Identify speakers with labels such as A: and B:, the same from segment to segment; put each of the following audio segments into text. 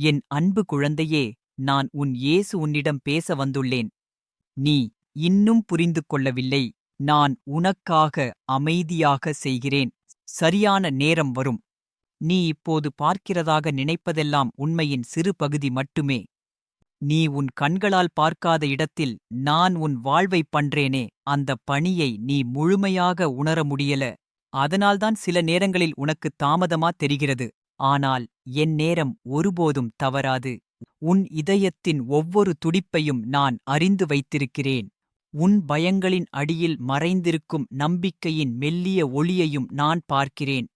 A: என் அன்பு குழந்தையே நான் உன் இயேசு உன்னிடம் பேச வந்துள்ளேன். நீ இன்னும் புரிந்து கொள்ளவில்லை. நான் உனக்காக அமைதியாக செய்கிறேன். சரியான நேரம் வரும். நீ இப்போது பார்க்கிறதாக நினைப்பதெல்லாம் உண்மையின் சிறு பகுதி மட்டுமே. நீ உன் கண்களால் பார்க்காத இடத்தில் நான் உன் வாழ்வைப் பண்றேனே. அந்த பணியை நீ முழுமையாக உணர முடியல. அதனால்தான் சில நேரங்களில் உனக்கு தாமதமா தெரிகிறது. ஆனால் என் நேரம் ஒருபோதும் தவறாது. உன் இதயத்தின் ஒவ்வொரு துடிப்பையும் நான் அறிந்து வைத்திருக்கிறேன். உன் பயங்களின் அடியில் மறைந்திருக்கும் நம்பிக்கையின் மெல்லிய ஒளியையும் நான் பார்க்கிறேன்.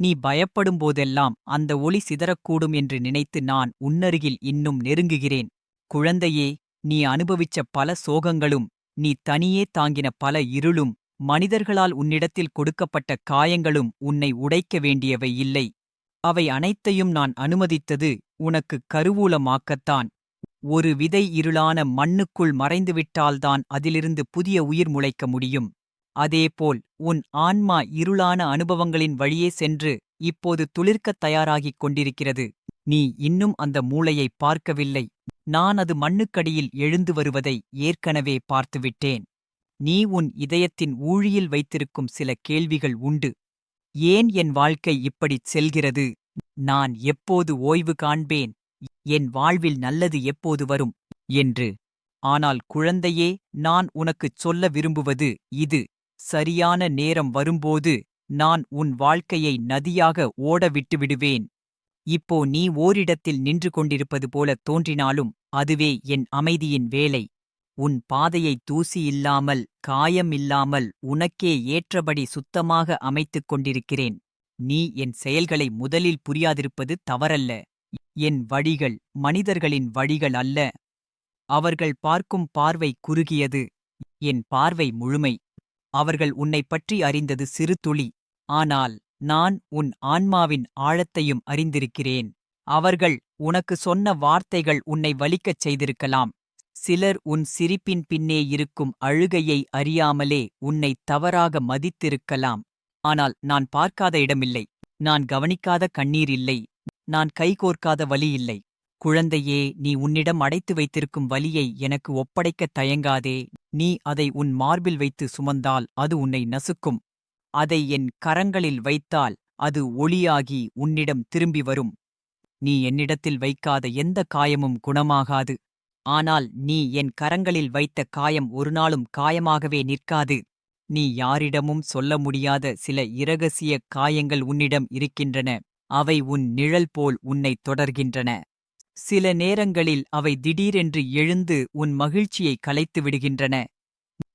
A: நீ பயப்படும்போதெல்லாம் அந்த ஒளி சிதறக்கூடும் என்று நினைத்து நான் உன்னருகில் இன்னும் நெருங்குகிறேன். குழந்தையே நீ அனுபவிச்ச பல சோகங்களும் நீ தனியே தாங்கின பல இருளும் மனிதர்களால் உன்னிடத்தில் கொடுக்கப்பட்ட காயங்களும் உன்னை உடைக்க வேண்டியவை இல்லை. அவை அனைத்தையும் நான் அனுமதித்தது உனக்கு கருவூலமாக்கத்தான். ஒரு விதை இருளான மண்ணுக்குள் மறைந்துவிட்டால்தான் அதிலிருந்து புதிய உயிர் முளைக்க முடியும். அதேபோல் உன் ஆன்மா இருளான அனுபவங்களின் வழியே சென்று இப்போது துளிர்க்கத் தயாராகிக் கொண்டிருக்கிறது. நீ இன்னும் அந்த மூளையை பார்க்கவில்லை. நான் அது மண்ணுக்கடியில் எழுந்து வருவதை ஏற்கனவே பார்த்துவிட்டேன். நீ உன் இதயத்தின் ஊழியில் வைத்திருக்கும் சில கேள்விகள் உண்டு. ஏன் என் வாழ்க்கை இப்படிச் செல்கிறது? நான் எப்போது ஓய்வு காண்பேன்? என் வாழ்வில் நல்லது எப்போது வரும்? என்று. ஆனால் குழந்தையே நான் உனக்குச் சொல்ல விரும்புவது இது. சரியான நேரம் வரும்போது நான் உன் வாழ்க்கையை நதியாக ஓட விட்டுவிடுவேன் இப்போ நீ ஓரிடத்தில் நின்று கொண்டிருப்பது போல தோன்றினாலும் அதுவே என் அமைதியின் வேலை. உன் பாதையை தூசி இல்லாமல் காயம் இல்லாமல் உனக்கே ஏற்றபடி சுத்தமாக அமைத்துக் கொண்டிருக்கிறேன். நீ என் செயல்களை முதலில் புரியாதிருப்பது தவறல்ல. என் வழிகள் மனிதர்களின் வழிகள் அல்ல. அவர்கள் பார்க்கும் பார்வை குறுகியது. என் பார்வை முழுமை. அவர்கள் உன்னைப் பற்றி அறிந்தது சிறு துளி. ஆனால் நான் உன் ஆன்மாவின் ஆழத்தையும் அறிந்திருக்கிறேன். அவர்கள் உனக்கு சொன்ன வார்த்தைகள் உன்னை வலிக்கச் செய்திருக்கலாம். சிலர் உன் சிரிப்பின் பின்னே இருக்கும் அழுகையை அறியாமலே உன்னை தவறாக மதித்திருக்கலாம். ஆனால் நான் பார்க்காத இடமில்லை. நான் கவனிக்காத கண்ணீர் இல்லை. நான் கைகோர்க்காத வலி இல்லை. குழந்தையே நீ உன்னிடம் அடைத்து வைத்திருக்கும் வலியை எனக்கு ஒப்படைக்கத் தயங்காதே. நீ அதை உன் மார்பில் வைத்து சுமந்தால் அது உன்னை நசுக்கும். அதை என் கரங்களில் வைத்தால் அது ஒளியாகி உன்னிடம் திரும்பி வரும். நீ என்னிடத்தில் வைக்காத எந்த காயமும் குணமாகாது. ஆனால் நீ என் கரங்களில் வைத்த காயம் ஒருநாளும் காயமாகவே நிற்காது. நீ யாரிடமும் சொல்ல முடியாத சில இரகசிய காயங்கள் உன்னிடம் இருக்கின்றன. அவை உன் நிழல் போல் உன்னைத் தொடர்கின்றன. சில நேரங்களில் அவை திடீரென்று எழுந்து உன் மகிழ்ச்சியை கலைத்து விடுகின்றன.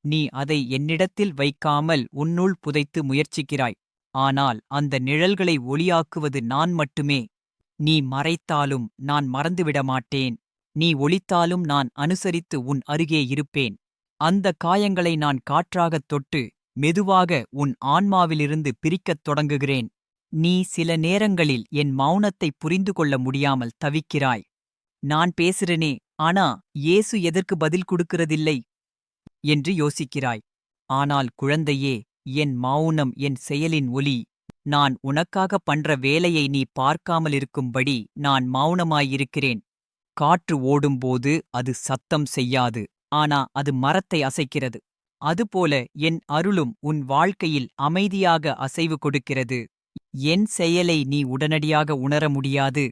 A: நீ அதை என்னிடத்தில் வைக்காமல் உன்னுள் புதைத்து முயற்சிக்கிறாய். ஆனால் அந்த நிழல்களை ஒளியாக்குவது நான் மட்டுமே. நீ மறைத்தாலும் நான் மறந்துவிட மாட்டேன் நீ ஒளித்தாலும் நான் அனுசரித்து உன் அருகே இருப்பேன். அந்த காயங்களை நான் காற்றாகத் தொட்டு மெதுவாக உன் ஆன்மாவிலிருந்து பிரிக்கத் தொடங்குகிறேன். நீ சில நேரங்களில் என் மௌனத்தை புரிந்து கொள்ள முடியாமல் தவிக்கிறாய். நான் பேசுறேனே ஆனா இயேசு எதற்கு பதில் கொடுக்கிறதில்லை? என்று யோசிக்கிறாய். ஆனால் குழந்தையே என் மௌனம் என் செயலின் ஒலி. நான் உனக்காக பண்ற வேலையை நீ பார்க்காமலிருக்கும்படி நான் மௌனமாயிருக்கிறேன். காற்று ஓடும்போது அது சத்தம் செய்யாது ஆனா அது மரத்தை அசைக்கிறது. அதுபோல என் அருளும் உன் வாழ்க்கையில் அமைதியாக அசைவு கொடுக்கிறது. என் செயலை நீ உடனடியாக உணர முடியாது.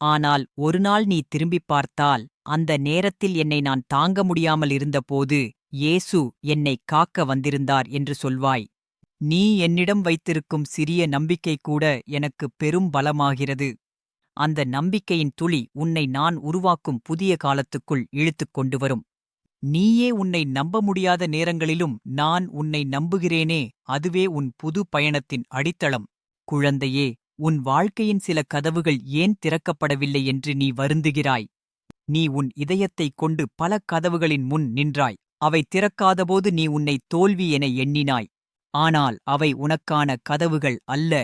A: ஆனால் ஒருநாள் நீ திரும்பிப் பார்த்தால் அந்த நேரத்தில் என்னை நான் தாங்க முடியாமல் இருந்தபோது இயேசு என்னை காக்க வந்திருந்தார் என்று சொல்வாய். நீ என்னிடம் வைத்திருக்கும் சிறிய நம்பிக்கை கூட எனக்கு பெரும் பலமாகிறது. அந்த நம்பிக்கையின் துளி உன்னை நான் உருவாக்கும் புதிய காலத்துக்குள் இழுத்துக் கொண்டு வரும். நீயே உன்னை நம்ப முடியாத நேரங்களிலும் நான் உன்னை நம்புகிறேனே அதுவே உன் புது பயணத்தின் அடித்தளம். குழந்தையே உன் வாழ்க்கையின் சில கதவுகள் ஏன் திறக்கப்படவில்லை என்று நீ வருந்துகிறாய்? நீ உன் இதயத்தைக் கொண்டு பல கதவுகளின் முன் நின்றாய். அவை திறக்காதபோது நீ உன்னை தோல்வி என எண்ணினாய். ஆனால் அவை உனக்கான கதவுகள் அல்ல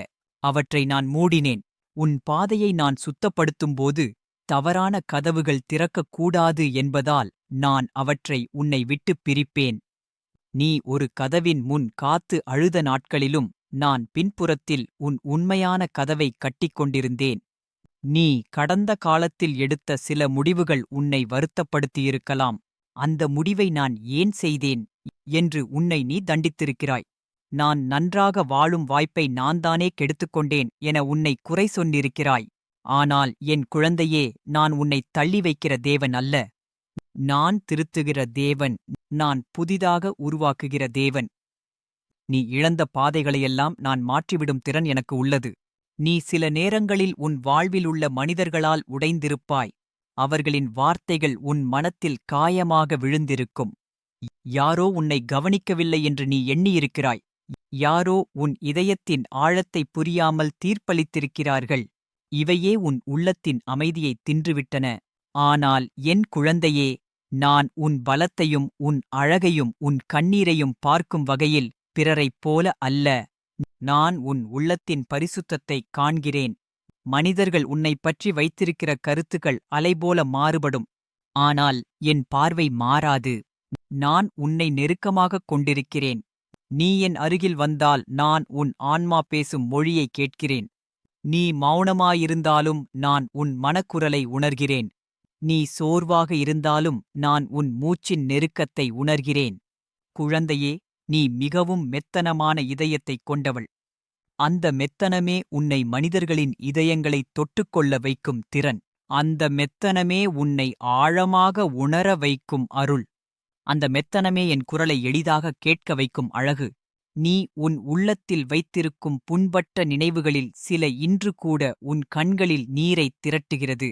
A: அவற்றை நான் மூடினேன். உன் பாதையை நான் சுத்தப்படுத்தும்போது தவறான கதவுகள் திறக்கக்கூடாது என்பதால் நான் அவற்றை உன்னை விட்டுப் பிரிப்பேன். நீ ஒரு கதவின் முன் காத்து அழுத நாட்களிலும் நான் பின்புறத்தில் உன் உண்மையான கதவை கட்டிக் கொண்டிருந்தேன் நீ கடந்த காலத்தில் எடுத்த சில முடிவுகள் உன்னை வருத்தப்படுத்தியிருக்கலாம். அந்த முடிவை நான் ஏன் செய்தேன்? என்று உன்னை நீ தண்டித்திருக்கிறாய். நான் நன்றாக வாழும் வாய்ப்பை நான்தானே கெடுத்துக்கொண்டேன் என உன்னை குறை சொன்னிருக்கிறாய் ஆனால் என் குழந்தையே நான் உன்னை தள்ளி வைக்கிற தேவன் அல்ல. நான் திருத்துகிற தேவன் நான் புதிதாக உருவாக்குகிற தேவன். நீ இழந்த பாதைகளையெல்லாம் நான் மாற்றிவிடும் திறன் எனக்கு உள்ளது. நீ சில நேரங்களில் உன் வாழ்வில் உள்ள மனிதர்களால் உடைந்திருப்பாய். அவர்களின் வார்த்தைகள் உன் மனத்தில் காயமாக விழுந்திருக்கும். யாரோ உன்னை கவனிக்கவில்லை என்று நீ எண்ணியிருக்கிறாய். யாரோ உன் இதயத்தின் ஆழத்தை புரியாமல் தீர்ப்பளித்திருக்கிறார்கள். இவையே உன் உள்ளத்தின் அமைதியைத் தின்றுவிட்டன. ஆனால் என் குழந்தையே நான் உன் பலத்தையும் உன் அழகையும் உன் கண்ணீரையும் பார்க்கும் வகையில் பிறரைப் போல அல்ல. நான் உன் உள்ளத்தின் பரிசுத்தத்தைக் காண்கிறேன். மனிதர்கள் உன்னைப் பற்றி வைத்திருக்கிற கருத்துக்கள் அலைபோல மாறுபடும். ஆனால் என் பார்வை மாறாது. நான் உன்னை நெருக்கமாகக் கொண்டிருக்கிறேன். நீ என் அருகில் வந்தால் நான் உன் ஆன்மா பேசும் மொழியைக் கேட்கிறேன். நீ மௌனமாயிருந்தாலும் நான் உன் மனக்குரலை உணர்கிறேன். நீ சோர்வாக இருந்தாலும் நான் உன் மூச்சின் நெருக்கத்தை உணர்கிறேன். குழந்தையே நீ மிகவும் மெத்தனமான இதயத்தைக் கொண்டவள். அந்த மெத்தனமே உன்னை மனிதர்களின் இதயங்களைத் தொட்டுக்கொள்ள வைக்கும் திறன். அந்த மெத்தனமே உன்னை ஆழமாக உணர வைக்கும் அருள். அந்த மெத்தனமே என் குரலை எளிதாக கேட்க வைக்கும் அழகு. நீ உன் உள்ளத்தில் வைத்திருக்கும் புண்பட்ட நினைவுகளில் சில இன்று கூட உன் கண்களில் நீரைத் திரட்டுகிறது.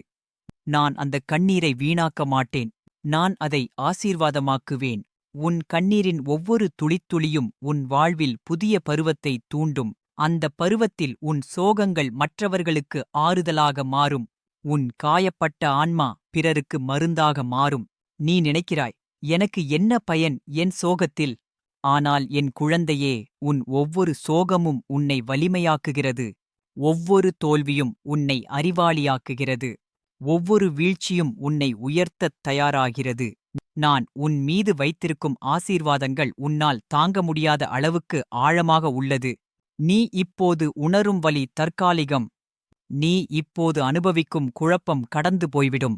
A: நான் அந்த கண்ணீரை வீணாக்க மாட்டேன். நான் அதை ஆசீர்வாதமாக்குவேன். உன் கண்ணீரின் ஒவ்வொரு துளித்துளியும் உன் வாழ்வில் புதிய பருவத்தை தூண்டும். அந்த பருவத்தில் உன் சோகங்கள் மற்றவர்களுக்கு ஆறுதலாக மாறும். உன் காயப்பட்ட ஆன்மா பிறருக்கு மருந்தாக மாறும். நீ நினைக்கிறாய் எனக்கு என்ன பயன் என் சோகத்தில்? ஆனால் என் குழந்தையே உன் ஒவ்வொரு சோகமும் உன்னை வலிமையாக்குகிறது. ஒவ்வொரு தோல்வியும் உன்னை அறிவாளியாக்குகிறது. ஒவ்வொரு வீழ்ச்சியும் உன்னை உயர்த்தத் தயாராகிறது. நான் உன் மீது வைத்திருக்கும் ஆசீர்வாதங்கள் உன்னால் தாங்க முடியாத அளவுக்கு ஆழமாக உள்ளது. நீ இப்போது உணரும் வலி தற்காலிகம். நீ இப்போது அனுபவிக்கும் குழப்பம் கடந்து போய்விடும்.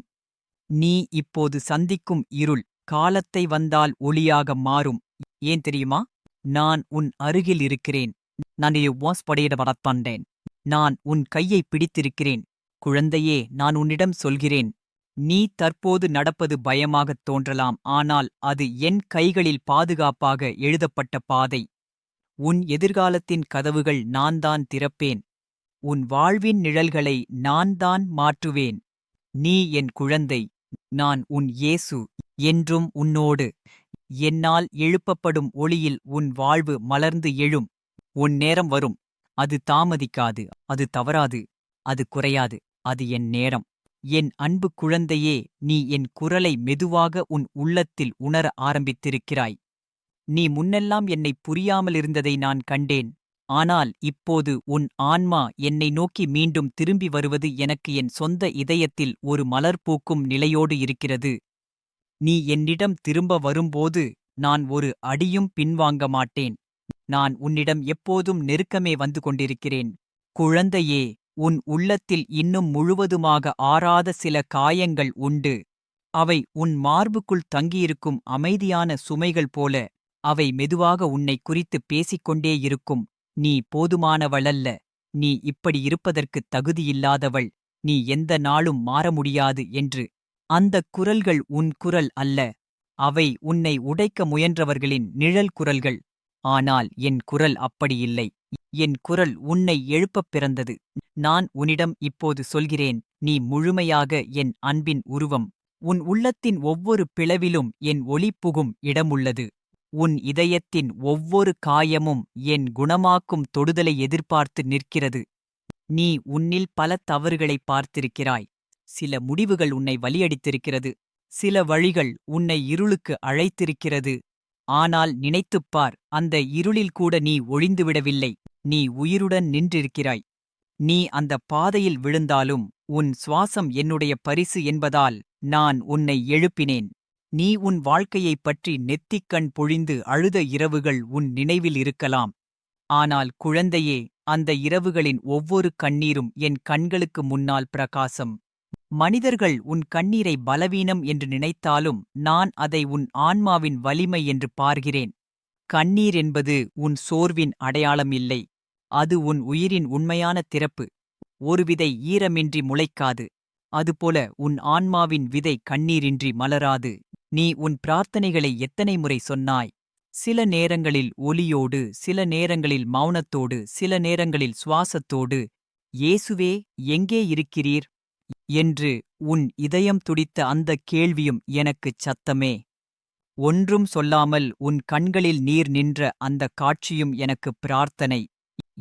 A: நீ இப்போது சந்திக்கும் இருள் காலத்தை வந்தால் ஒளியாக மாறும். ஏன் தெரியுமா? நான் உன் அருகில் இருக்கிறேன். நான் வாஸ் படையிட வரப்பண்டேன் நான் உன் கையை பிடித்திருக்கிறேன். குழந்தையே நான் உன்னிடம் சொல்கிறேன். நீ தற்போது நடப்பது பயமாகத் தோன்றலாம். ஆனால் அது என் கைகளில் பாதுகாப்பாக எழுதப்பட்ட பாதை. உன் எதிர்காலத்தின் கதவுகள் நான்தான் திறப்பேன். உன் வாழ்வின் நிழல்களை நான்தான் மாற்றுவேன். நீ என் குழந்தை. நான் உன் இயேசு என்றும் உன்னோடு. என்னால் எழுப்பப்படும் ஒளியில் உன் வாழ்வு மலர்ந்து எழும். உன் நேரம் வரும். அது தாமதிக்காது. அது தவறாது. அது குறையாது. அது என் நேரம். என் அன்பு குழந்தையே நீ என் குரலை மெதுவாக உன் உள்ளத்தில் உணர ஆரம்பித்திருக்கிறாய். நீ முன்னெல்லாம் என்னை புரியாமலிருந்ததை நான் கண்டேன். ஆனால் இப்போது உன் ஆன்மா என்னை நோக்கி மீண்டும் திரும்பி வருவது எனக்கு என் சொந்த இதயத்தில் ஒரு மலர் பூக்கும் நிலையோடு இருக்கிறது. நீ என்னிடம் திரும்ப வரும்போது நான் ஒரு அடியும் பின்வாங்க மாட்டேன். நான் உன்னிடம் எப்போதும் நெருக்கமே வந்து கொண்டிருக்கிறேன். குழந்தையே உன் உள்ளத்தில் இன்னும் முழுவதுமாக ஆறாத சில காயங்கள் உண்டு. அவை உன் மார்புக்குள் தங்கியிருக்கும் அமைதியான சுமைகள் போல அவை மெதுவாக உன்னை குறித்து பேசிக்கொண்டே இருக்கும். நீ போதுமானவளல்ல. நீ இப்படி இருப்பதற்குத் தகுதியில்லாதவள். நீ எந்த நாளும் மாற முடியாது என்று. அந்தக் குரல்கள் உன் குரல் அல்ல. அவை உன்னை உடைக்க முயன்றவர்களின் நிழல் குரல்கள். ஆனால் என் குரல் அப்படியில்லை என் குரல் உன்னை எழுப்பப் பிறந்தது. நான் உன்னிடம் இப்போது சொல்கிறேன். நீ முழுமையாக என் அன்பின் உருவம். உன் உள்ளத்தின் ஒவ்வொரு பிளவிலும் என் ஒளி புகும் இடமுள்ளது. உன் இதயத்தின் ஒவ்வொரு காயமும் என் குணமாக்கும் தொடுதலை எதிர்பார்த்து நிற்கிறது. நீ உன்னில் பல தவறுகளைப் பார்த்திருக்கிறாய். சில முடிவுகள் உன்னை வலியடித்திருக்கிறது சில வழிகள் உன்னை இருளுக்கு அழைத்திருக்கிறது. ஆனால் நினைத்துப்பார் அந்த இருளில் கூட நீ ஒழிந்துவிடவில்லை நீ உயிருடன் நின்றிருக்கிறாய். நீ அந்த பாதையில் விழுந்தாலும் உன் சுவாசம் என்னுடைய பரிசு என்பதால் நான் உன்னை எழுப்பினேன். நீ உன் வாழ்க்கையைப் பற்றி நெத்திக்கண் பொழிந்து அழுத இரவுகள் உன் நினைவில் இருக்கலாம். ஆனால் குழந்தையே அந்த இரவுகளின் ஒவ்வொரு கண்ணீரும் என் கண்களுக்கு முன்னால் பிரகாசம். மனிதர்கள் உன் கண்ணீரை பலவீனம் என்று நினைத்தாலும் நான் அதை உன் ஆன்மாவின் வலிமை என்று பார்கிறேன் கண்ணீர் என்பது உன் சோர்வின் அடையாளம் இல்லை. அது உன் உயிரின் உண்மையான திறப்பு. ஒரு விதை ஈரமின்றி முளைக்காது. அதுபோல உன் ஆன்மாவின் விதை கண்ணீரின்றி மலராது. நீ உன் பிரார்த்தனைகளை எத்தனை முறை சொன்னாய்? சில நேரங்களில் ஒலியோடு சில நேரங்களில் மௌனத்தோடு சில நேரங்களில் சுவாசத்தோடு இயேசுவே எங்கே இருக்கிறீர் என்று உன் இதயம் துடித்த அந்தக் கேள்வியும் எனக்குச் சத்தமே. ஒன்றும் சொல்லாமல் உன் கண்களில் நீர் நின்ற அந்தக் காட்சியும் எனக்கு பிரார்த்தனை.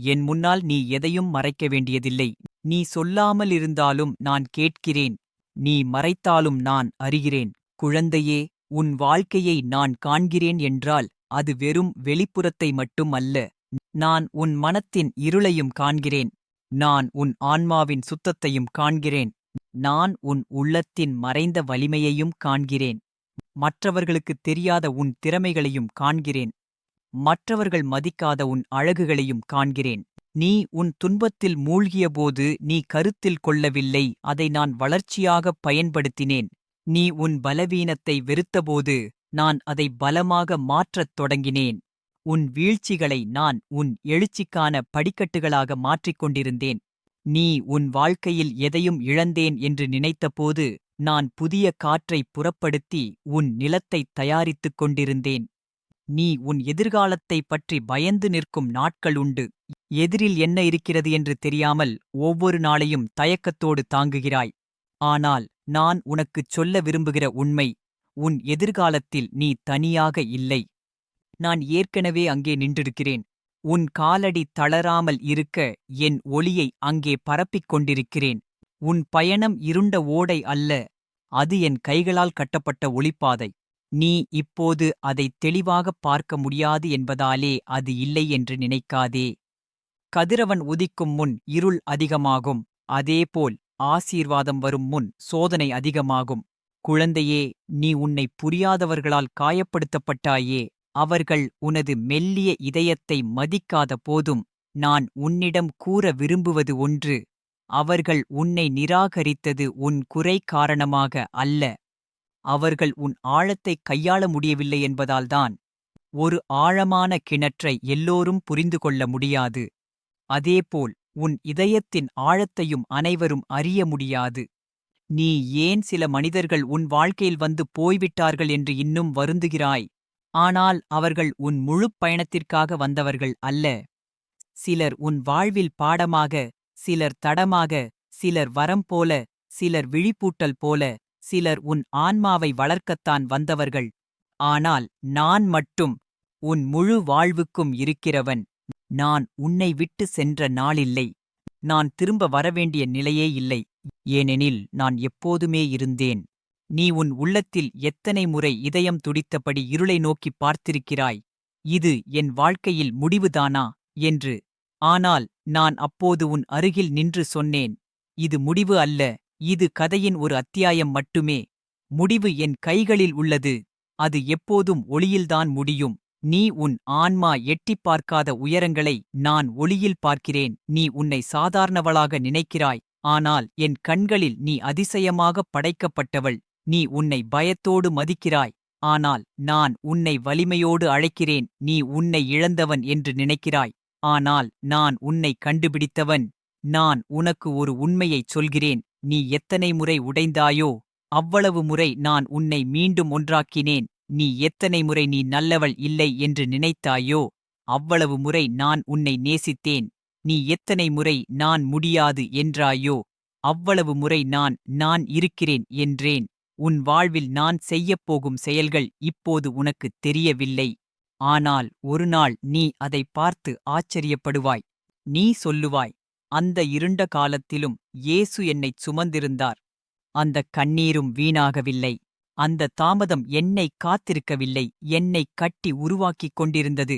A: என் முன்னால் நீ எதையும் மறைக்க வேண்டியதில்லை. நீ சொல்லாமல் இருந்தாலும் நான் கேட்கிறேன். நீ மறைத்தாலும் நான் அறிகிறேன். குழந்தையே உன் வாழ்க்கையை நான் காண்கிறேன் என்றால் அது வெறும் வெளிப்புறத்தை மட்டும் அல்ல நான் உன் மனத்தின் இருளையும் காண்கிறேன் நான் உன் ஆன்மாவின் சுத்தத்தையும் காண்கிறேன் நான் உன் உள்ளத்தின் மறைந்த வலிமையையும் காண்கிறேன். மற்றவர்களுக்குத் தெரியாத உன் திறமைகளையும் காண்கிறேன். மற்றவர்கள் மதிக்காத உன் அழகுகளையும் காண்கிறேன். நீ உன் துன்பத்தில் மூழ்கியபோது நீ கருத்தில் கொள்ளவில்லை அதை நான் வளர்ச்சியாகப் பயன்படுத்தினேன். நீ உன் பலவீனத்தை வெறுத்தபோது நான் அதை பலமாக மாற்றத் தொடங்கினேன். உன் வீழ்ச்சிகளை நான் உன் எழுச்சிக்கான படிக்கட்டுகளாக மாற்றிக் கொண்டிருந்தேன். நீ உன் வாழ்க்கையில் எதையும் இழந்தேன் என்று நினைத்தபோது நான் புதிய காற்றை புறப்படுத்தி உன் நிலத்தைத் தயாரித்துக் கொண்டிருந்தேன். நீ உன் எதிர்காலத்தைப் பற்றி பயந்து நிற்கும் நாட்கள் உண்டு. எதிரில் என்ன இருக்கிறது என்று தெரியாமல் ஒவ்வொரு நாளையும் தயக்கத்தோடு தாங்குகிறாய். ஆனால் நான் உனக்குச் சொல்ல விரும்புகிற உண்மை உன் எதிர்காலத்தில் நீ தனியாக இல்லை. நான் ஏற்கனவே அங்கே நின்றிருக்கிறேன். உன் காலடி தளராமல் இருக்க என் ஒளியை அங்கே பரப்பிக் கொண்டிருக்கிறேன். உன் பயணம் இருண்ட ஓடை அல்ல அது என் கைகளால் கட்டப்பட்ட ஒளிப்பாதை. நீ இப்போது அதைத் தெளிவாகப் பார்க்க முடியாது என்பதாலே அது இல்லை என்று நினைக்காதே. கதிரவன் உதிக்கும் முன் இருள் அதிகமாகும் அதேபோல் ஆசீர்வாதம் வரும் முன் சோதனை அதிகமாகும். குழந்தையே நீ உன்னை புரியாதவர்களால் காயப்படுத்தப்பட்டாயே அவர்கள் உனது மெல்லிய இதயத்தை மதிக்காத போதும் நான் உன்னிடம் கூற விரும்புவது ஒன்று அவர்கள் உன்னை நிராகரித்தது உன் குறை காரணமாக அல்ல. அவர்கள் உன் ஆழத்தைக் கையாள முடியவில்லை என்பதால்தான் ஒரு ஆழமான கிணற்றை எல்லோரும் புரிந்து கொள்ள முடியாது. அதேபோல் உன் இதயத்தின் ஆழத்தையும் அனைவரும் அறிய முடியாது. நீ ஏன் சில மனிதர்கள் உன் வாழ்க்கையில் வந்து போய்விட்டார்கள் என்று இன்னும் வருந்துகிறாய்? ஆனால் அவர்கள் உன் முழுப் பயணத்திற்காக வந்தவர்கள் அல்ல. சிலர் உன் வாழ்வில் பாடமாக சிலர் தடமாக சிலர் வரம் போல சிலர் விழிப்பூட்டல் போல சிலர் உன் ஆன்மாவை வளர்க்கத்தான் வந்தவர்கள். ஆனால் நான் மட்டும் உன் முழு வாழ்வுக்கும் இருக்கிறவன். நான் உன்னை விட்டு சென்ற நாளில்லை. நான் திரும்ப வரவேண்டிய நிலையே இல்லை. ஏனெனில் நான் எப்போதுமே இருந்தேன். நீ உன் உள்ளத்தில் எத்தனை முறை இதயம் துடித்தபடி இருளை நோக்கிப் பார்த்திருக்கிறாய். இது என் வாழ்க்கையில் முடிவுதானா? என்று. ஆனால் நான் அப்போது உன் அருகில் நின்று சொன்னேன். இது முடிவு அல்ல. இது கதையின் ஒரு அத்தியாயம் மட்டுமே. முடிவு என் கைகளில் உள்ளது. அது எப்போதும் ஒளியில்தான் முடியும். நீ உன் ஆன்மா எட்டிப் பார்க்காத உயரங்களை நான் ஒளியில் பார்க்கிறேன். நீ உன்னை சாதாரணவளாக நினைக்கிறாய். ஆனால் என் கண்களில் நீ அதிசயமாகப் படைக்கப்பட்டவள். நீ உன்னை பயத்தோடு மதிக்கிறாய். ஆனால் நான் உன்னை வலிமையோடு அழைக்கிறேன். நீ உன்னை இழந்தவன் என்று நினைக்கிறாய். ஆனால் நான் உன்னை கண்டுபிடித்தவன். நான் உனக்கு ஒரு உண்மையைச் சொல்கிறேன். நீ எத்தனை முறை உடைந்தாயோ அவ்வளவு முறை நான் உன்னை மீண்டும் ஒன்றாக்கினேன். நீ எத்தனை முறை நீ நல்லவள் இல்லை என்று நினைத்தாயோ அவ்வளவு முறை நான் உன்னை நேசித்தேன். நீ எத்தனை முறை நான் முடியாது என்றாயோ அவ்வளவு முறை நான் நான் இருக்கிறேன் என்றேன். உன் வாழ்வில் நான் செய்யப்போகும் செயல்கள் இப்போது உனக்குத் தெரியவில்லை. ஆனால் ஒருநாள் நீ அதை பார்த்து ஆச்சரியப்படுவாய். நீ சொல்லுவாய் அந்த இருண்ட காலத்திலும் இயேசு என்னைச் சுமந்திருந்தார். அந்தக் கண்ணீரும் வீணாகவில்லை. அந்த தாமதம் என்னை காத்திருக்கவில்லை என்னை கட்டி உருவாக்கிக் கொண்டிருந்தது.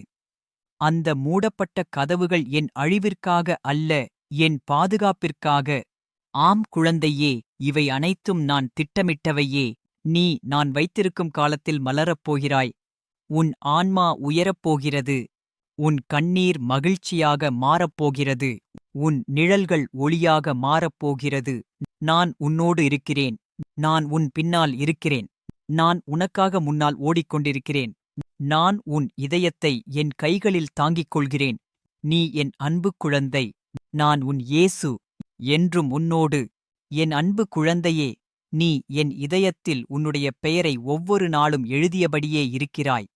A: அந்த மூடப்பட்ட கதவுகள் என் அழிவிற்காக அல்ல என் பாதுகாப்பிற்காக. ஆம் குழந்தையே இவை அனைத்தும் நான் திட்டமிட்டவையே நீ நான் வைத்திருக்கும் காலத்தில் மலரப்போகிறாய் உன் ஆன்மா உயரப் போகிறது உன் கண்ணீர் மகிழ்ச்சியாக மாறப்போகிறது உன் நிழல்கள் ஒளியாக மாறப்போகிறது நான் உன்னோடு இருக்கிறேன். நான் உன் பின்னால் இருக்கிறேன். நான் உனக்காக முன்னால் ஓடிக்கொண்டிருக்கிறேன். நான் உன் இதயத்தை என் கைகளில் தாங்கிக் கொள்கிறேன் நீ என் அன்பு குழந்தை. நான் உன் இயேசு என்றும் உன்னோடு. என் அன்பு குழந்தையே நீ என் இதயத்தில் உன்னுடைய பெயரை ஒவ்வொரு நாளும் எழுதியபடியே இருக்கிறாய்.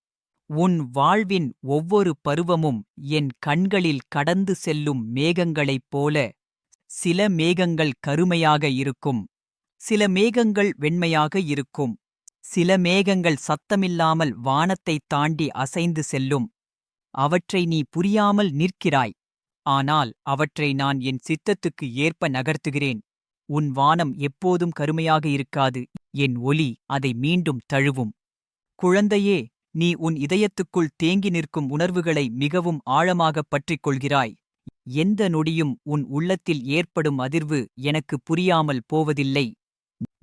A: உன் வாழ்வின் ஒவ்வொரு பருவமும் என் கண்களில் கடந்து செல்லும் மேகங்களைப் போல சில மேகங்கள் கருமையாக இருக்கும். சில மேகங்கள் வெண்மையாக இருக்கும். சில மேகங்கள் சத்தமில்லாமல் வானத்தைத் தாண்டி அசைந்து செல்லும். அவற்றை நீ புரியாமல் நிற்கிறாய். ஆனால் அவற்றை நான் என் சித்தத்துக்கு ஏற்ப நகர்த்துகிறேன். உன் வானம் எப்போதும் கருமையாக இருக்காது. என் ஒலி அதை மீண்டும் தழுவும். குழந்தையே நீ உன் இதயத்துக்குள் தேங்கி நிற்கும் உணர்வுகளை மிகவும் ஆழமாகப் பற்றிக் கொள்கிறாய் எந்த நொடியும் உன் உள்ளத்தில் ஏற்படும் அதிர்வு எனக்கு புரியாமல் போவதில்லை.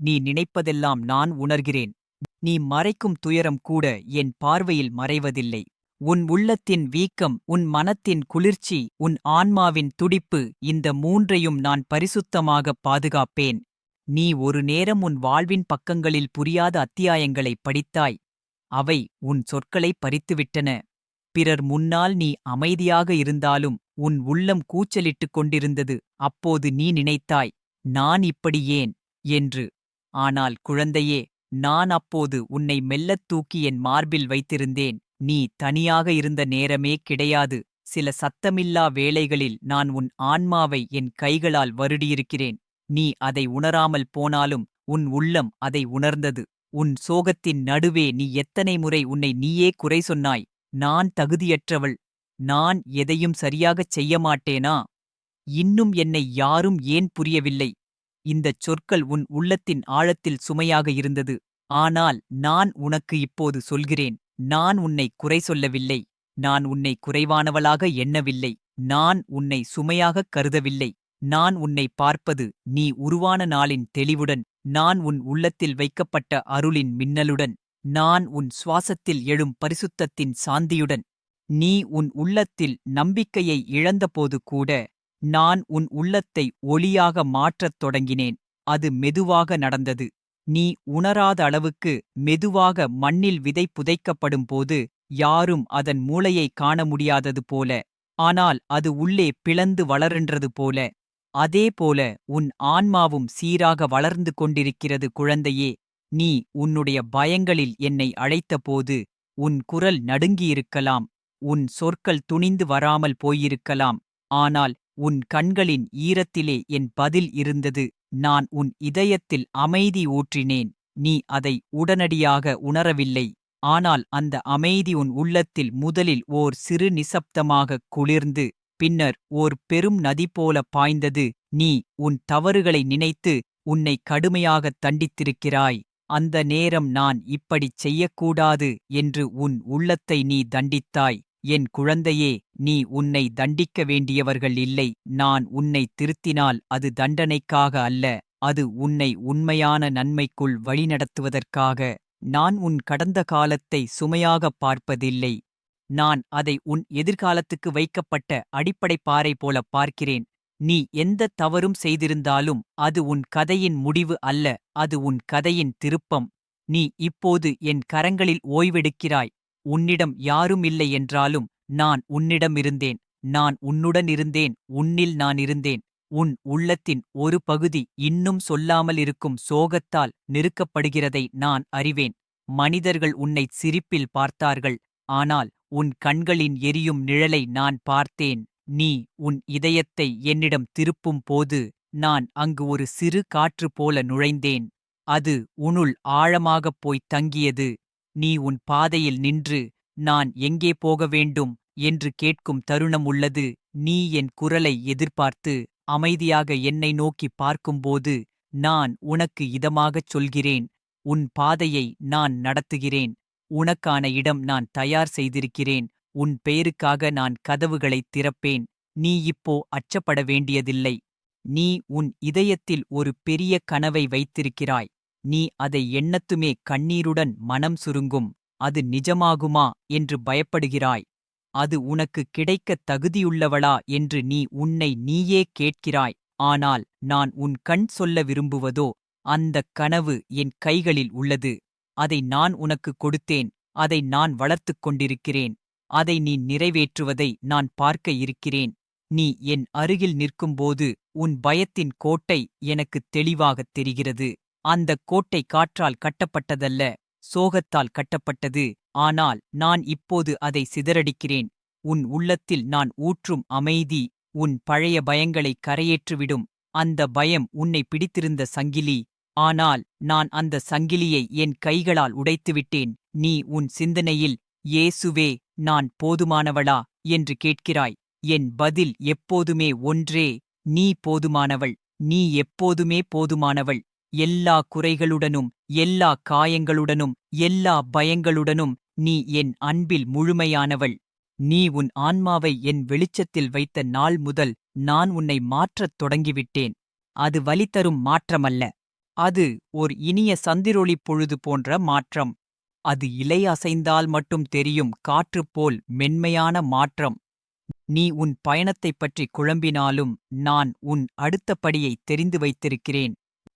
A: நீ நினைப்பதெல்லாம் நான் உணர்கிறேன். நீ மறைக்கும் துயரம் கூட என் பார்வையில் மறைவதில்லை. உன் உள்ளத்தின் வீக்கம் உன் மனத்தின் குளிர்ச்சி உன் ஆன்மாவின் துடிப்பு இந்த மூன்றையும் நான் பரிசுத்தமாகப் பாதுகாப்பேன். நீ ஒரு நேரம் உன் வாழ்வின் பக்கங்களில் புரியாத அத்தியாயங்களைப் படித்தாய். அவை உன் சொற்களைப் பறித்துவிட்டன. பிறர் முன்னால் நீ அமைதியாக இருந்தாலும் உன் உள்ளம் கூச்சலிட்டுக் கொண்டிருந்தது. அப்போது நீ நினைத்தாய் நான் இப்படி ஏன்? என்று. ஆனால் குழந்தையே நான் அப்போது உன்னை மெல்லத் தூக்கி என் மார்பில் வைத்திருந்தேன். நீ தனியாக இருந்த நேரமே கிடையாது. சில சத்தமில்லா வேளைகளில் நான் உன் ஆன்மாவை என் கைகளால் வருடியிருக்கிறேன். நீ அதை உணராமல் போனாலும் உன் உள்ளம் அதை உணர்ந்தது. உன் சோகத்தின் நடுவே நீ எத்தனை முறை உன்னை நீயே குறை சொன்னாய். நான் தகுதியற்றவள். நான் எதையும் சரியாகச் செய்ய மாட்டேனா இன்னும் என்னை யாரும் ஏன் புரியவில்லை? இந்தச் சொற்கள் உன் உள்ளத்தின் ஆழத்தில் சுமையாக இருந்தது. ஆனால் நான் உனக்கு இப்போது சொல்கிறேன் நான் உன்னை குறை சொல்லவில்லை. நான் உன்னை குறைவானவளாக எண்ணவில்லை. நான் உன்னை சுமையாகக் கருதவில்லை. நான் உன்னை பார்ப்பது நீ உருவான நாளின் தெளிவுடன் நான் உன் உள்ளத்தில் வைக்கப்பட்ட அருளின் மின்னலுடன் நான் உன் சுவாசத்தில் எழும் பரிசுத்தத்தின் சாந்தியுடன் நீ உன் உள்ளத்தில் நம்பிக்கையை இழந்தபோது கூட நான் உன் உள்ளத்தை ஒளியாக மாற்றத் தொடங்கினேன். அது மெதுவாக நடந்தது. நீ உணராத அளவுக்கு மெதுவாக மண்ணில் விதை புதைக்கப்படும் போது யாரும் அதன் மூளையை காண முடியாதது போல. ஆனால் அது உள்ளே பிளந்து வளருன்றது போல. அதேபோல உன் ஆன்மாவும் சீராக வளர்ந்து கொண்டிருக்கிறது குழந்தையே. நீ உன்னுடைய பயங்களில் என்னை அழைத்தபோது உன் குரல் நடுங்கியிருக்கலாம். உன் சொற்கள் துணிந்து வராமல் போயிருக்கலாம். ஆனால் உன் கண்களின் ஈரத்திலே என் பதில் இருந்தது. நான் உன் இதயத்தில் அமைதி ஊற்றினேன். நீ அதை உடனடியாக உணரவில்லை. ஆனால் அந்த அமைதி உன் உள்ளத்தில் முதலில் ஓர் சிறு நிசப்தமாகக் குளிர்ந்து பின்னர் ஓர் பெரும் நதி போல பாய்ந்தது. நீ உன் தவறுகளை நினைத்து உன்னை கடுமையாகத் தண்டித்திருக்கிறாய். அந்த நேரம் நான் இப்படிச் செய்யக்கூடாது என்று உன் உள்ளத்தை நீ தண்டித்தாய். என் குழந்தையே நீ உன்னை தண்டிக்க வேண்டியவர்கள் இல்லை. நான் உன்னை திருத்தினால் அது தண்டனைக்காக அல்ல அது உன்னை உண்மையான நன்மைக்குள் வழிநடத்துவதற்காக. நான் உன் கடந்த காலத்தை சுமையாகப் பார்ப்பதில்லை. நான் அதை உன் எதிர்காலத்துக்கு வைக்கப்பட்ட அடிப்படை பாறை போல பார்க்கிறேன். நீ எந்த தவறும் செய்திருந்தாலும் அது உன் கதையின் முடிவு அல்ல அது உன் கதையின் திருப்பம். நீ இப்போது என் கரங்களில் ஓய்வெடுக்கிறாய். உன்னிடம் யாரும் இல்லை என்றாலும் நான் உன்னிடம் இருந்தேன். நான் உன்னுடன் இருந்தேன். உன்னில் நான் இருந்தேன். உன் உள்ளத்தின் ஒரு பகுதி இன்னும் சொல்லாமல் இருக்கும் சோகத்தால் நெருக்கப்படுகிறதை நான் அறிவேன். மனிதர்கள் உன்னை சிரிப்பில் பார்த்தார்கள். ஆனால் உன் கண்களின் எரியும் நிழலை நான் பார்த்தேன். நீ உன் இதயத்தை என்னிடம் திருப்பும் போது நான் அங்கு ஒரு சிறு காற்று போல நுழைந்தேன். அது உனுள் ஆழமாகப் போய்த் தங்கியது. நீ உன் பாதையில் நின்று நான் எங்கே போக வேண்டும் என்று கேட்கும் தருணம் உள்ளது. நீ என் குரலை எதிர்பார்த்து அமைதியாக என்னை நோக்கி பார்க்கும்போது நான் உனக்கு இதமாகச் சொல்கிறேன். உன் பாதையை நான் நடத்துகிறேன். உனக்கான இடம் நான் தயார் செய்திருக்கிறேன். உன் பெயருக்காக நான் கதவுகளைத் திறப்பேன். நீ இப்போ அச்சப்பட வேண்டியதில்லை. நீ உன் இதயத்தில் ஒரு பெரிய கனவை வைத்திருக்கிறாய். நீ அதை எண்ணத்துமே கண்ணீருடன் மனம் சுருங்கும் அது நிஜமாகுமா என்று பயப்படுகிறாய். அது உனக்கு கிடைக்கத் தகுதியுள்ளவளா என்று நீ உன்னை நீயே கேட்கிறாய். ஆனால் நான் உன் கண் சொல்ல விரும்புவதோ அந்தக் கனவு என் கைகளில் உள்ளது. அதை நான் உனக்கு கொடுத்தேன் அதை நான் வளர்த்துக் கொண்டிருக்கிறேன் அதை நீ நிறைவேற்றுவதை நான் பார்க்க இருக்கிறேன். நீ என் அருகில் நிற்கும்போது உன் பயத்தின் கோட்டை எனக்குத் தெளிவாகத் தெரிகிறது. அந்தக் கோட்டை காற்றால் கட்டப்பட்டதல்ல சோகத்தால் கட்டப்பட்டது. ஆனால் நான் இப்போது அதை சிதறடிக்கிறேன். உன் உள்ளத்தில் நான் ஊற்றும் அமைதி உன் பழைய பயங்களை கரையேற்றுவிடும். அந்த பயம் உன்னை பிடித்திருந்த சங்கிலி. ஆனால் நான் அந்த சங்கிலியை என் கைகளால் உடைத்துவிட்டேன். நீ உன் சிந்தனையில் ஏசுவே நான் போதுமானவளா? என்று கேட்கிறாய். என் பதில் எப்போதுமே ஒன்றே நீ போதுமானவள் நீ எப்போதுமே போதுமானவள். எல்லா குறைகளுடனும் எல்லா காயங்களுடனும் எல்லா பயங்களுடனும் நீ என் அன்பில் முழுமையானவள். நீ உன் ஆன்மாவை என் வெளிச்சத்தில் வைத்த நாள் முதல் நான் உன்னை மாற்றத் தொடங்கிவிட்டேன். அது வலி தரும் மாற்றமல்ல. அது ஓர் இனிய சந்திரொளி பொழுது போன்ற மாற்றம். அது இலை அசைந்தால் மட்டும் தெரியும் காற்றுப்போல் மென்மையான மாற்றம். நீ உன் பயணத்தைப் பற்றி குழம்பினாலும் நான் உன் அடுத்த படியை தெரிந்து வைத்திருக்கிறேன்.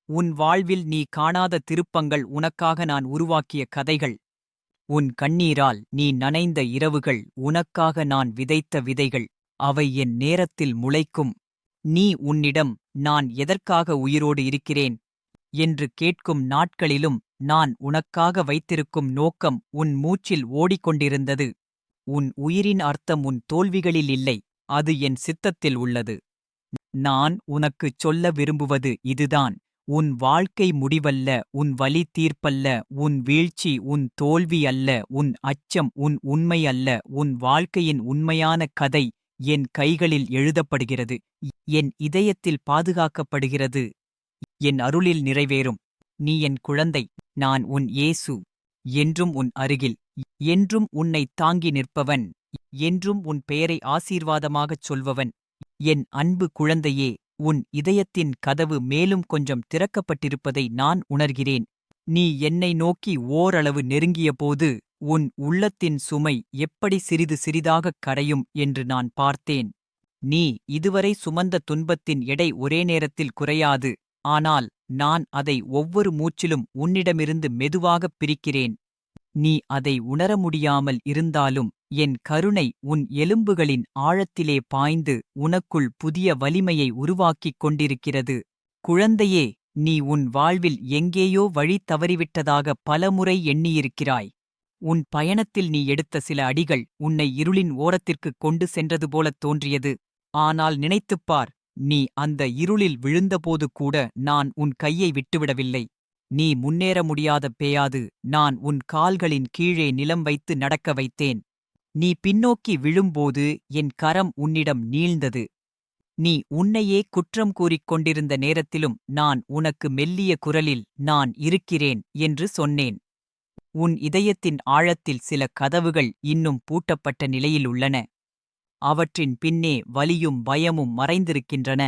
A: உன் வாழ்வில் நீ காணாத திருப்பங்கள் உனக்காக நான் உருவாக்கிய கதைகள். உன் கண்ணீரால் நீ நனைந்த இரவுகள் உனக்காக நான் விதைத்த விதைகள். அவை என் நேரத்தில் முளைக்கும். நீ உன்னிடம் நான் எதற்காக உயிரோடு இருக்கிறேன்? என்று கேட்கும் நாட்களிலும் நான் உனக்காக வைத்திருக்கும் நோக்கம் உன் மூச்சில் ஓடிக்கொண்டிருந்தது. உன் உயிரின் அர்த்தம் உன் தோல்விகளில் இல்லை. அது என் சித்தத்தில் உள்ளது. நான் உனக்குச் சொல்ல விரும்புவது இதுதான். உன் வாழ்க்கை முடிவல்ல உன் வலி தீர்ப்பல்ல உன் வீழ்ச்சி உன் தோல்வி அல்ல உன் அச்சம் உன் உண்மை அல்ல உன் வாழ்க்கையின் உண்மையான கதை என் கைகளில் எழுதப்படுகிறது. என் இதயத்தில் பாதுகாக்கப்படுகிறது. என் அருளில் நிறைவேறும். நீ என் குழந்தை நான் உன் ஏசு என்றும் உன் அருகில். என்றும் உன்னைத் தாங்கி நிற்பவன். என்றும் உன் பெயரை ஆசீர்வாதமாகச் சொல்பவன். என் அன்பு குழந்தையே உன் இதயத்தின் கதவு மேலும் கொஞ்சம் திறக்கப்பட்டிருப்பதை நான் உணர்கிறேன். நீ என்னை நோக்கி ஓரளவு நெருங்கியபோது உன் உள்ளத்தின் சுமை எப்படி சிறிது சிறிதாகக் கரையும் என்று நான் பார்த்தேன். நீ இதுவரை சுமந்த துன்பத்தின் எடை ஒரே நேரத்தில் குறையாது. ஆனால் நான் அதை ஒவ்வொரு மூச்சிலும் உன்னிடமிருந்து மெதுவாகப் பிரிக்கிறேன். நீ அதை உணர முடியாமல் இருந்தாலும் என் கருணை உன் எலும்புகளின் ஆழத்திலே பாய்ந்து உனக்குள் புதிய வலிமையை உருவாக்கிக் கொண்டிருக்கிறது. குழந்தையே நீ உன் வாழ்வில் எங்கேயோ வழி தவறிவிட்டதாக பலமுறை எண்ணியிருக்கிறாய். உன் பயணத்தில் நீ எடுத்த சில அடிகள் உன்னை இருளின் ஓரத்திற்குக் கொண்டு சென்றது போலத் தோன்றியது. ஆனால் நினைத்துப்பார் நீ அந்த இருளில் விழுந்தபோது கூட நான் உன் கையை விட்டுவிடவில்லை. நீ முன்னேற முடியாத பேயாது நான் உன் கால்களின் கீழே நிலம் வைத்து நடக்க வைத்தேன். நீ பின்னோக்கி விழும்போது என் கரம் உன்னிடம் நீழ்ந்தது. நீ உன்னையே குற்றம் கூறிக் கொண்டிருந்த நேரத்திலும் நான் உனக்கு மெல்லிய குரலில் நான் இருக்கிறேன் என்று சொன்னேன். உன் இதயத்தின் ஆழத்தில் சில கதவுகள் இன்னும் பூட்டப்பட்ட நிலையில் உள்ளன. அவற்றின் பின்னே வலியும் பயமும் மறைந்திருக்கின்றன.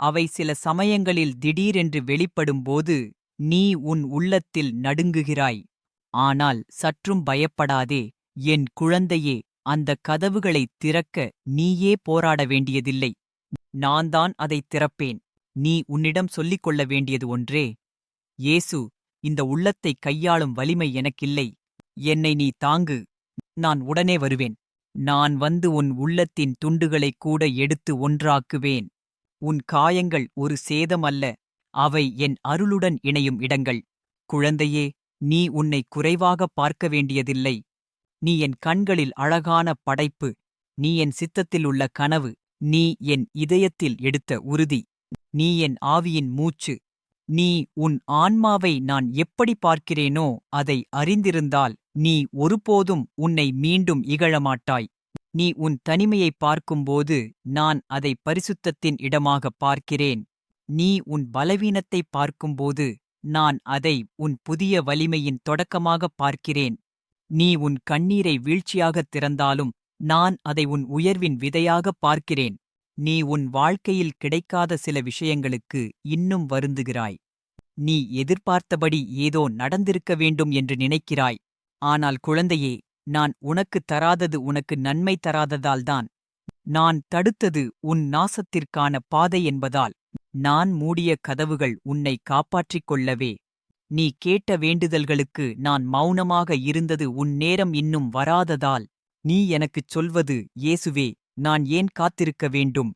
A: அவை சில சமயங்களில் திடீரென்று வெளிப்படும்போது நீ உன் உள்ளத்தில் நடுங்குகிறாய். ஆனால் சற்றும் பயப்படாதே என் குழந்தையே அந்த கதவுகளைத் திறக்க நீயே போராட வேண்டியதில்லை. நான்தான் அதைத் திறப்பேன். நீ உன்னிடம் சொல்லிக் கொள்ள வேண்டியது ஒன்றே. இயேசு இந்த உள்ளத்தைக் கையாளும் வலிமை எனக்கில்லை. என்னை நீ தாங்கு. நான் உடனே வருவேன். நான் வந்து உன் உள்ளத்தின் துண்டுகளைக் கூட எடுத்து ஒன்றாக்குவேன். உன் காயங்கள் ஒரு சேதம் அல்ல. அவை என் அருளுடன் இணையும் இடங்கள். குழந்தையே நீ உன்னை குறைவாகப் பார்க்க வேண்டியதில்லை. நீ என் கண்களில் அழகான படைப்பு நீ என் சித்தத்தில் உள்ள கனவு நீ என் இதயத்தில் எடுத்த உறுதி நீ என் ஆவியின் மூச்சு நீ உன் ஆன்மாவை நான் எப்படி பார்க்கிறேனோ அதை அறிந்திருந்தால் நீ ஒருபோதும் உன்னை மீண்டும் இகழமாட்டாய். நீ உன் தனிமையைப் பார்க்கும்போது நான் அதை பரிசுத்தத்தின் இடமாகப் பார்க்கிறேன். நீ உன் பலவீனத்தைப் பார்க்கும்போது நான் அதை உன் புதிய வலிமையின் தொடக்கமாகப் பார்க்கிறேன். நீ உன் கண்ணீரை வீழ்ச்சியாகத் திறந்தாலும் நான் அதை உன் உயர்வின் விதையாகப் பார்க்கிறேன். நீ உன் வாழ்க்கையில் கிடைக்காத சில விஷயங்களுக்கு இன்னும் வருந்துகிறாய். நீ எதிர்பார்த்தபடி ஏதோ நடந்திருக்க வேண்டும் என்று நினைக்கிறாய். ஆனால் குழந்தையே நான் உனக்கு தராதது உனக்கு நன்மை தராததால்தான் நான் தடுத்தது உன் நாசத்திற்கான பாதை என்பதால். நான் மூடிய கதவுகள் உன்னை காப்பாற்றிக் கொள்ளவே. நீ கேட்ட வேண்டுதல்களுக்கு நான் மௌனமாக இருந்தது உன் நேரம் இன்னும் வராததால். நீ எனக்குச் சொல்வது இயேசுவே நான் ஏன் காத்திருக்க வேண்டும்?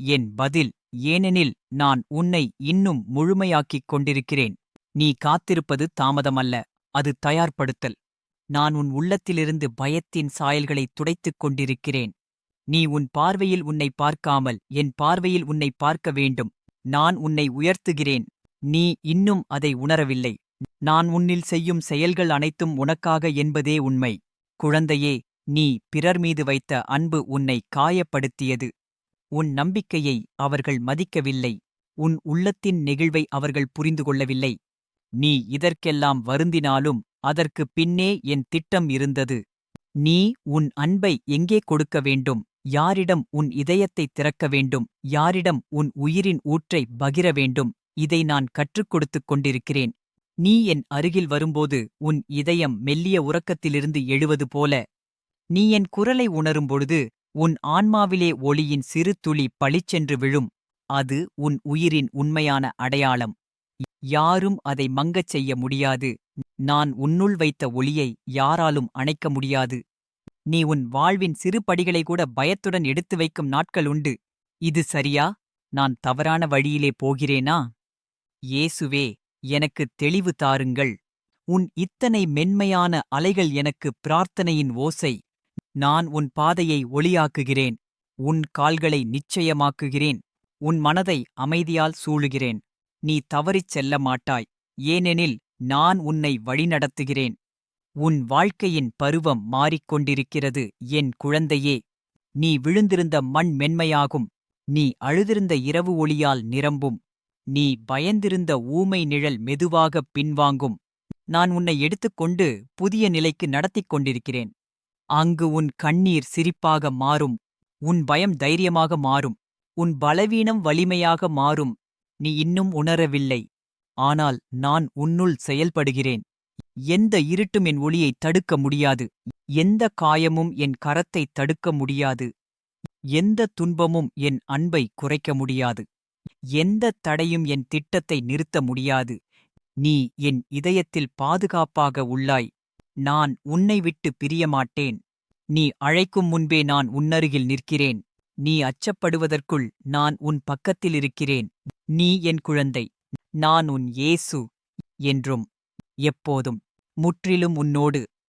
A: என் பதில் ஏனெனில் நான் உன்னை இன்னும் முழுமையாக்கிக் கொண்டிருக்கிறேன். நீ காத்திருப்பது தாமதமல்ல அது தயார்படுத்தல். நான் உன் உள்ளத்திலிருந்து பயத்தின் சாயல்களைத் துடைத்துக் கொண்டிருக்கிறேன். நீ உன் பார்வையில் உன்னை பார்க்காமல் என் பார்வையில் உன்னை பார்க்க வேண்டும். நான் உன்னை உயர்த்துகிறேன். நீ இன்னும் அதை உணரவில்லை. நான் உன்னில் செய்யும் செயல்கள் அனைத்தும் உனக்காக என்பதே உண்மை. குழந்தையே நீ பிறர் மீது வைத்த அன்பு உன்னை காயப்படுத்தியது. உன் நம்பிக்கையை அவர்கள் மதிக்கவில்லை. உன் உள்ளத்தின் நெகிழ்வை அவர்கள் புரிந்து கொள்ளவில்லை. நீ இதற்கெல்லாம் வருந்தினாலும் அதற்குப் பின்னே என் திட்டம் இருந்தது. நீ உன் அன்பை எங்கே கொடுக்க வேண்டும்? யாரிடம் உன் இதயத்தைத் திறக்க வேண்டும்? யாரிடம் உன் உயிரின் ஊற்றை பகிர வேண்டும்? இதை நான் கற்றுக் கொடுத்துக் கொண்டிருக்கிறேன். நீ என் அருகில் வரும்போது உன் இதயம் மெல்லிய உறக்கத்திலிருந்து எழுவது போல. நீ என் குரலை உணரும்பொழுது உன் ஆன்மாவிலே ஒளியின் சிறு துளி பளிச்சென்று விழும். அது உன் உயிரின் உண்மையான அடையாளம். யாரும் அதை மங்கச் செய்ய முடியாது. நான் உன்னுள் வைத்த ஒளியை யாராலும் அணைக்க முடியாது. நீ உன் வாழ்வின் சிறு படிகளை கூட பயத்துடன் எடுத்து வைக்கும் நாட்கள் உண்டு. இது சரியா? நான் தவறான வழியிலே போகிறேனா? இயேசுவே எனக்கு தெளிவு தாருங்கள். உன் இத்தனை மென்மையான அலைகள் எனக்கு பிரார்த்தனையின் ஓசை. நான் உன் பாதையை ஒளியாக்குகிறேன். உன் கால்களை நிச்சயமாக்குகிறேன். உன் மனதை அமைதியால் சூழுகிறேன். நீ தவறிச் செல்ல மாட்டாய். ஏனெனில் நான் உன்னை வழிநடத்துகிறேன். உன் வாழ்க்கையின் பருவம் மாறிக்கொண்டிருக்கிறது என் குழந்தையே. நீ விழுந்திருந்த மண் மென்மையாகும். நீ அழுதிருந்த இரவு ஒளியால் நிரம்பும். நீ பயந்திருந்த ஊமை நிழல் மெதுவாகப் பின்வாங்கும். நான் உன்னை எடுத்துக்கொண்டு புதிய நிலைக்கு நடத்திக் கொண்டிருக்கிறேன். அங்கு உன் கண்ணீர் சிரிப்பாக மாறும். உன் பயம் தைரியமாக மாறும். உன் பலவீனம் வலிமையாக மாறும். நீ இன்னும் உணரவில்லை. ஆனால் நான் உன்னுள் செயல்படுகிறேன். எந்த இருட்டும் என் ஒளியை தடுக்க முடியாது. எந்த காயமும் என் கரத்தை தடுக்க முடியாது. எந்த துன்பமும் என் அன்பை குறைக்க முடியாது. எந்த தடையும் என் திட்டத்தை நிறுத்த முடியாது. நீ என் இதயத்தில் பாதுகாப்பாக உள்ளாய். நான் உன்னை விட்டு பிரியமாட்டேன். நீ அழைக்கும் முன்பே நான் உன்னருகில் நிற்கிறேன். நீ அச்சப்படுவதற்குள் நான் உன் பக்கத்தில் இருக்கிறேன். நீ என் குழந்தை. நான் உன் ஏசு என்றும் எப்போதும் முற்றிலும் உன்னோடு